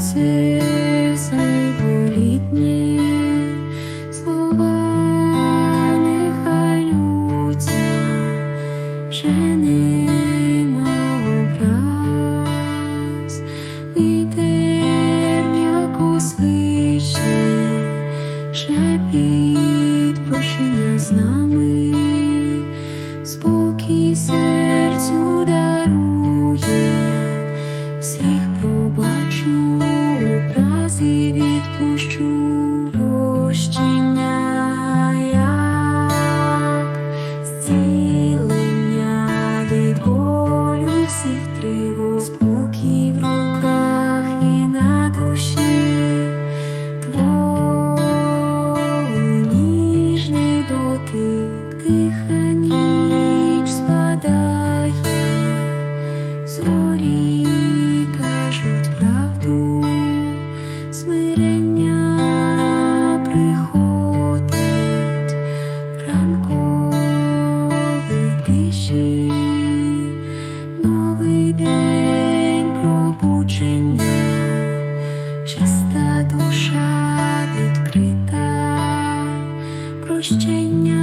серце болітне, слова нехай лються, свище, шепіт прощення. відпущу прощення, зцілення від всіх тривог, спокій в руках і на душі, твої ніжний дотик. change